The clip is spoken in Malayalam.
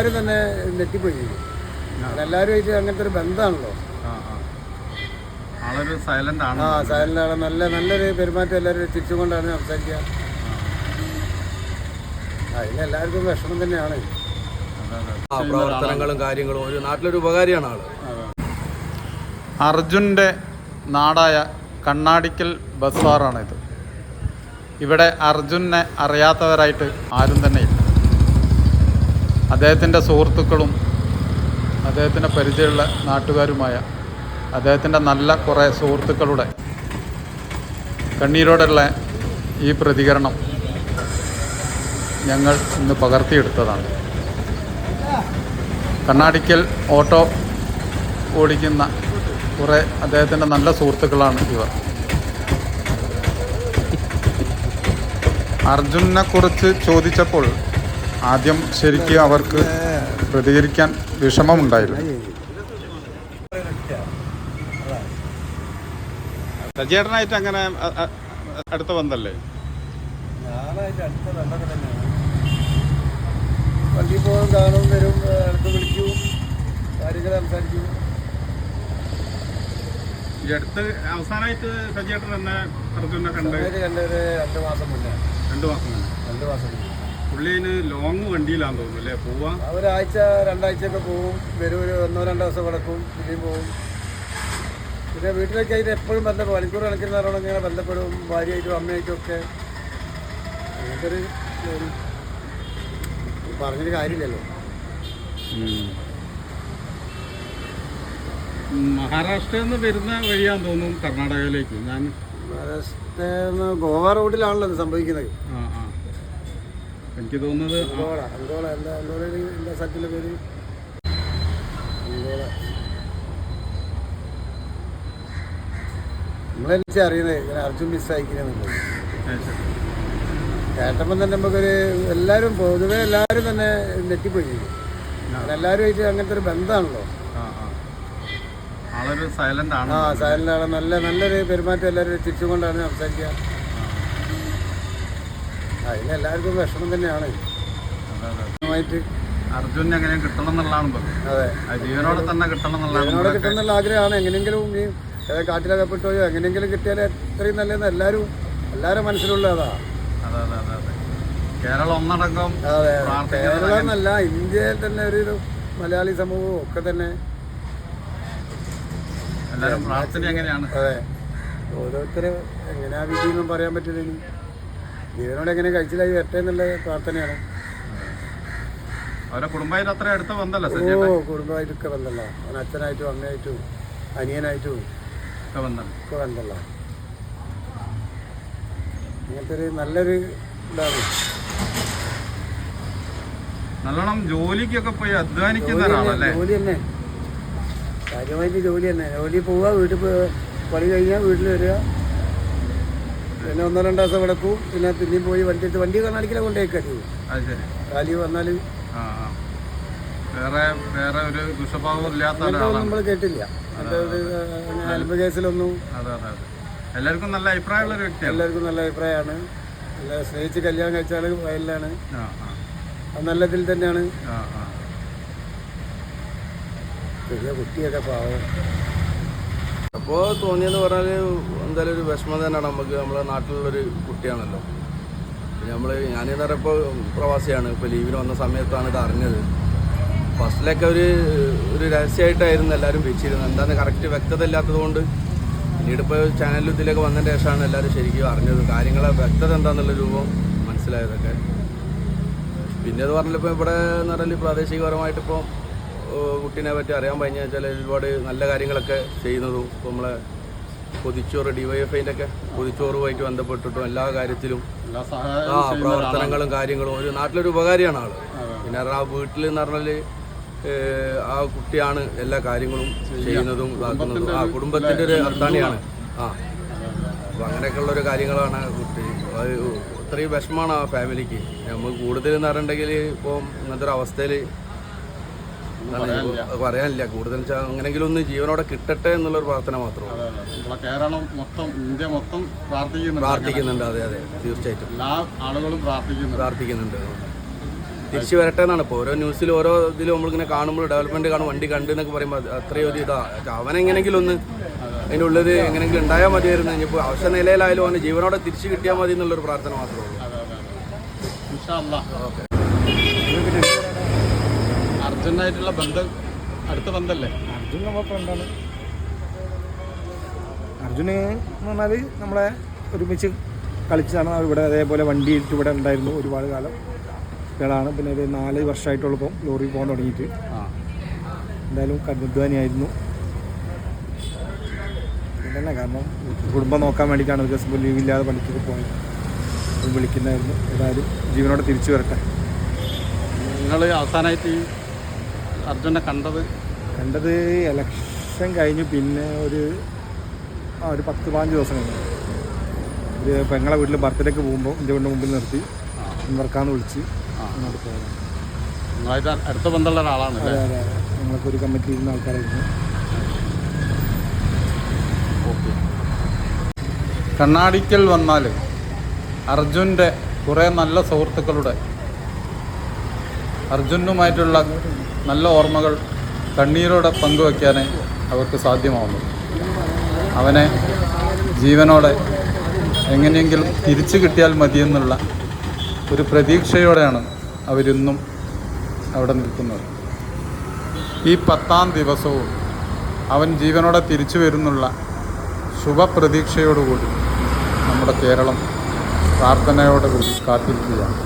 എല്ലാവരും തന്നെ നെറ്റിപ്പോയി എല്ലാവരുമായിട്ട് അങ്ങനത്തെ ഒരു ബന്ധമാണല്ലോ. ആളൊരു സൈലന്റ് ആണ്. ആ സാറിനാണ് നല്ല നല്ലൊരു പെരുമാറ്റം എല്ലാവരും തിരിച്ചുകൊണ്ടാണ് സംസാരിക്കുക. അതിന് എല്ലാവർക്കും വിഷമം തന്നെയാണ്. പ്രവർത്തനങ്ങളും കാര്യങ്ങളും ഒരു നാട്ടിലൊരു ഉപകാരിയാണ് ആൾ. അർജുന്റെ നാടായ കണ്ണാടിക്കൽ ബസാറാണിത്. ഇവിടെ അർജുനെ അറിയാത്തവരായിട്ട് ആരും തന്നെ ഇല്ല. അദ്ദേഹത്തിന്റെ സുഹൃത്തുക്കളും അദ്ദേഹത്തിന്റെ പരിചയമുള്ള നാട്ടുകാരുമായ അദ്ദേഹത്തിന്റെ നല്ല കുറേ സുഹൃത്തുക്കളുടെ കണ്ണീരോടുള്ള ഈ പ്രതികരണം ഞങ്ങൾ ഇന്ന് പകർത്തിയെടുത്തതാണ്. കണ്ണാടിക്കൽ ഓട്ടോ ഓടിക്കുന്ന കുറേ അദ്ദേഹത്തിന്റെ നല്ല സുഹൃത്തുക്കളാണ് ഇവർ. അർജുനെ കുറിച്ച് ചോദിച്ചപ്പോൾ ആദ്യം ശരിക്കും അവർക്ക് പ്രതികരിക്കാൻ വിഷമമുണ്ടായിരുന്നു ചേട്ടനായിട്ട് അങ്ങനെ അടുത്ത ബന്ധല്ലേ വണ്ടി പോകും കാണും വരും അടുത്ത് വിളിക്കും കാര്യങ്ങൾ സംസാരിക്കും. ഈ അടുത്ത് അവസാനമായിട്ട് സജേട്ടൻ എന്നെ അർജുനെ കണ്ട് രണ്ട് മാസം മുന്നേ. രണ്ട് മാസം മുന്നേ. രണ്ട് മാസം മുന്നേ. പുള്ളിന് ലോങ് വണ്ടിയിലാന്ന് തോന്നുന്നു അല്ലേ? പോവാ. ഒരാഴ്ച രണ്ടാഴ്ചയൊക്കെ പോവും വരും ഒരു ഒന്നോ രണ്ടോ ദിവസം കിടക്കും പിന്നെയും പോവും. പിന്നെ വീട്ടിലേക്ക് ആയിട്ട് എപ്പോഴും ബന്ധപ്പെടും. മണിക്കൂർ കണക്കിന് നേരം ഇങ്ങനെ ബന്ധപ്പെടും ഭാര്യയായിട്ടും അമ്മയായിട്ടും ഒക്കെ. അങ്ങനത്തെ ഒരു ഒരു പറഞ്ഞൊരു കാര്യമില്ലല്ലോ. മഹാരാഷ്ട്രയിൽ നിന്ന് വരുന്ന വഴിയാന്ന് തോന്നുന്നു കർണാടകയിലേക്ക്. ഞാൻ മഹാരാഷ്ട്ര ഗോവ റോഡിലാണല്ലോ സംഭവിക്കുന്നത്. ആ ആ. എനിക്ക് തോന്നുന്നത് അങ്കോള അങ്കോള എന്താ അങ്കോള എന്താ സ്ഥലത്തിന്റെ പേര്? അങ്കോള. നമ്മളെല്ലാം അറിയുന്നത്? ഇങ്ങനെ അർജുൻ മിസ്സായിക്കുന്നുള്ളത്. കേട്ടപ്പം തന്നെ നമുക്കൊരു എല്ലാവരും പൊതുവെ എല്ലാവരും തന്നെ നെറ്റിപ്പോയി എല്ലാവരുമായിട്ട് അങ്ങനത്തെ ഒരു ബന്ധമാണല്ലോ. ആ സൈലന്റ് ആണ്. നല്ല നല്ലൊരു പെരുമാറ്റം എല്ലാവരും തിരിച്ചുകൊണ്ടാണ് സംസാരിക്കുക. അതിന് എല്ലാവർക്കും വിഷമം തന്നെയാണ്. അർജുൻ എങ്ങനെ കിട്ടണം എന്നുള്ളതാണ് അതെ. ജീവനോടെ തന്നെ കിട്ടണം എന്നുള്ളതാണ് കിട്ടുന്നുള്ള ആഗ്രഹമാണ്. എങ്ങനെയെങ്കിലും ഈ ഏതാ കാട്ടിലകപ്പെട്ടോ എങ്ങനെയെങ്കിലും കിട്ടിയാൽ എത്രയും നല്ലതെന്ന് എല്ലാവരും എല്ലാവരും മനസ്സിലുള്ള അതാ. അതെ അതെ അതെ കേരളം ഒന്നടങ്കം എന്നല്ല ഇന്ത്യയിൽ തന്നെ ഒരു മലയാളി സമൂഹവും ഒക്കെ തന്നെ. എല്ലാവരും പ്രാർത്ഥന എങ്ങനെയാണ്? അതെ. ഓരോരുത്തരും എങ്ങനെയാ വിധിയൊന്നും പറയാൻ പറ്റില്ല ഇനി. ജീവനോട് എങ്ങനെ കഴിച്ചിലായി വരട്ടെ എന്നുള്ള പ്രാർത്ഥനയാണ്. അവരെ കുടുംബമായിട്ട് അത്ര അടുത്ത ബന്ധമല്ല ഓ കുടുംബമായിട്ടൊക്കെ വന്നല്ല അവൻ അച്ഛനായിട്ടും അമ്മയായിട്ടും അനിയനായിട്ടും ഒക്കെ ബന്ധം. ഒക്കെ ബന്ധമല്ല. അങ്ങനത്തെ ഒരു നല്ലൊരു ഇതാണ്. നല്ലോണം ജോലിക്കൊക്കെ പോയി അധ്വാനിക്കുന്ന ജോലി ഒരാളല്ലേ? തന്നെ, ജോലി തന്നെ. കാര്യമായിട്ട് ജോലി തന്നെ. ജോലി പോവുക വീട്ടിൽ പണി കഴിഞ്ഞാൽ വീട്ടിൽ വരിക. പിന്നെ ഒന്നോ രണ്ടോ ദിവസം കിടക്കും പിന്നെ പിന്നെയും പോയി വണ്ടി എടുത്ത് വണ്ടി കണ്ണാടിക്കലെ കൊണ്ടുപോയി കഴിയും കാലി വന്നാൽ വേറെ വേറെ ഒരു ദുഷഭാവം ഇല്ലാത്ത നമ്മൾ കേട്ടില്ല. അൽബ കേസിലൊന്നും എല്ലാവർക്കും നല്ല അഭിപ്രായമുള്ള ഒരു വ്യക്തിയാണ്. എല്ലാവർക്കും നല്ല അഭിപ്രായമാണ്. നല്ല സ്നേഹിച്ച് കല്യാണം കഴിച്ചാൽ വയലിലാണ്. നല്ല ഇതിൽ തന്നെയാണ്. ചെറിയ കുട്ടിയൊക്കെ പാവം. അപ്പോൾ തോന്നിയെന്ന് പറഞ്ഞാൽ എന്തായാലും ഒരു വിഷമം തന്നെയാണ് നമുക്ക് നമ്മളെ നാട്ടിലുള്ളൊരു കുട്ടിയാണല്ലോ. നമ്മൾ ഞാനെന്ന് പറയുമ്പോൾ പ്രവാസിയാണ് ഇപ്പോൾ ലീവിന് വന്ന സമയത്താണ് ഇത് അറിഞ്ഞത്. ഫസ്റ്റിലൊക്കെ ഒരു ഒരു രഹസ്യമായിട്ടായിരുന്നു എല്ലാവരും വെച്ചിരുന്നത് എന്താണെന്ന് കറക്റ്റ് വ്യക്തത ഇല്ലാത്തതുകൊണ്ട് പിന്നീട് ഇപ്പോൾ ചാനലിൽ ഇതിലൊക്കെ വന്നതിന് ശേഷമാണ് എല്ലാവരും ശരിക്കും അറിഞ്ഞത്. കാര്യങ്ങളെ വ്യക്തത എന്താണെന്നുള്ള രൂപം മനസ്സിലായതൊക്കെ. പിന്നെ അത് പറഞ്ഞപ്പോൾ ഇവിടെ എന്ന് പറഞ്ഞാൽ പ്രാദേശികപരമായിട്ട് ഇപ്പോൾ കുട്ടീനെ പറ്റി അറിയാൻ കഴിഞ്ഞാൽ വെച്ചാൽ ഒരുപാട് നല്ല കാര്യങ്ങളൊക്കെ ചെയ്യുന്നതും ഇപ്പോൾ നമ്മളെ പൊതിച്ചോറ് ഡിവൈഎഫ്ഐന്റെ ഒക്കെ പൊതിച്ചോറുമായിട്ട് ബന്ധപ്പെട്ടിട്ടും എല്ലാ കാര്യത്തിലും ആ പ്രവർത്തനങ്ങളും കാര്യങ്ങളും ഒരു നാട്ടിലൊരു ഉപകാരിയാണ് ആൾ. പിന്നെ ആ വീട്ടിൽ എന്ന് പറഞ്ഞാൽ ആ കുട്ടിയാണ് എല്ലാ കാര്യങ്ങളും ചെയ്യുന്നതും ഇതാക്കുന്നതും. ആ കുടുംബത്തിന്റെ ഒരു അത്താണിയാണ് ആ. അപ്പോൾ അങ്ങനെയൊക്കെയുള്ള ഒരു കാര്യങ്ങളാണ് കുട്ടി. അത് ഇത്രയും വിഷമമാണ് ആ ഫാമിലിക്ക്. നമ്മൾ കൂടുതൽ എന്ന് പറഞ്ഞിട്ടുണ്ടെങ്കിൽ ഇപ്പോൾ ഇങ്ങനത്തെ ഒരു അവസ്ഥയിൽ പറയാനില്ല. കൂടുതൽ അങ്ങനെങ്കിലും ഒന്ന് ജീവനോടെ കിട്ടട്ടെ എന്നുള്ളൊരു പ്രാർത്ഥന മാത്രമാണ് കേരളം മൊത്തം ഇന്ത്യ മൊത്തം പ്രാർത്ഥിക്കുന്നുണ്ട്. പ്രാർത്ഥിക്കുന്നുണ്ട്. അതെ അതെ. തീർച്ചയായിട്ടും. എല്ലാ ആളുകളും പ്രാർത്ഥിക്കുന്നുണ്ട്. പ്രാർത്ഥിക്കുന്നുണ്ട്. തിരിച്ചു വരട്ടെ എന്നാണ്. ഇപ്പോൾ ഓരോ ന്യൂസിൽ ഓരോ ഇതിലും നമ്മളിങ്ങനെ കാണുമ്പോൾ ഡെവലപ്മെന്റ് കാണും വണ്ടി കണ്ട് എന്നൊക്കെ പറയുമ്പോൾ അത് അത്രയും ഒരു ഇതാ. അവനെങ്ങനെങ്കിലും ഒന്ന് അതിനുള്ളത് എങ്ങനെങ്കിലും ഉണ്ടായാൽ മതിയായിരുന്നു. ഇനിയിപ്പോൾ അവശ നിലയിലായാലും അവന് ജീവനോടെ തിരിച്ചു കിട്ടിയാൽ മതി എന്നുള്ളൊരു പ്രാർത്ഥന മാത്രമേ ഉള്ളൂ. അതെ അതെ അതെ ഇൻഷാ അല്ലാ. അർജുനായിട്ടുള്ള ബന്ധം അടുത്ത ബന്ധമല്ലേ അർജുൻ നമ്മളെ ഫ്രണ്ടാണ് അർജുന് എന്ന് പറഞ്ഞാൽ നമ്മളെ ഒരുമിച്ച് കളിച്ചതാണ്. ഇവിടെ അതേപോലെ വണ്ടി ഇട്ട് ഇവിടെ ഉണ്ടായിരുന്നു ഒരുപാട് കാലം. ഇയാളാണ്. പിന്നെ ഒരു നാല് വർഷമായിട്ടുള്ള ഇപ്പം ലോറി പോകാൻ തുടങ്ങിയിട്ട്. എന്തായാലും കരുദ്വാനിയായിരുന്നു തന്നെ കാരണം കുടുംബം നോക്കാൻ വേണ്ടിയിട്ടാണ് ഒരു ദിവസം ലീവില്ലാതെ പണിക്കൊക്കെ പോയത്. വിളിക്കുന്നതായിരുന്നു. ഏതായാലും ജീവനോടെ തിരിച്ചു വരട്ടെ. നിങ്ങൾ അവസാനമായിട്ട് അർജുനെ കണ്ടത്? കണ്ടത് എലക്ഷൻ കഴിഞ്ഞ് പിന്നെ ഒരു ആ ഒരു പത്ത് പതിനഞ്ച് ദിവസം കഴിഞ്ഞു. ഒരു പെങ്ങളെ വീട്ടിൽ ബർത്ത്ഡേക്ക് പോകുമ്പോൾ എന്റെ വീടിന്റെ മുമ്പിൽ നിർത്തി ഇവർക്കാന്ന് വിളിച്ച് അങ്ങോട്ട് പോയത്. നിങ്ങളായിട്ട് അടുത്ത ബന്ധമുള്ള ഒരാളാണ് അതെ അതെ ഞങ്ങളൊക്കെ ഒരു കമ്മിറ്റി ഇരുന്ന ആൾക്കാരായിരുന്നു. ഓക്കെ. കണ്ണാടിക്കൽ വന്നാൽ അർജുന്റെ കുറേ നല്ല സുഹൃത്തുക്കളുടെ അർജുനുമായിട്ടുള്ള നല്ല ഓർമ്മകൾ കണ്ണീരോടെ പങ്കുവയ്ക്കാനേ അവർക്ക് സാധ്യമാവുന്നു. അവനെ ജീവനോടെ എങ്ങനെയെങ്കിലും തിരിച്ചു കിട്ടിയാൽ മതിയെന്നുള്ള ഒരു പ്രതീക്ഷയോടെയാണ് അവരിന്നും അവിടെ നിൽക്കുന്നത്. ഈ പത്താം ദിവസവും അവൻ ജീവനോടെ തിരിച്ചു വരുന്നുള്ള ശുഭപ്രതീക്ഷയോടുകൂടി നമ്മുടെ കേരളം പ്രാർത്ഥനയോടുകൂടി കാത്തിരിക്കുകയാണ്.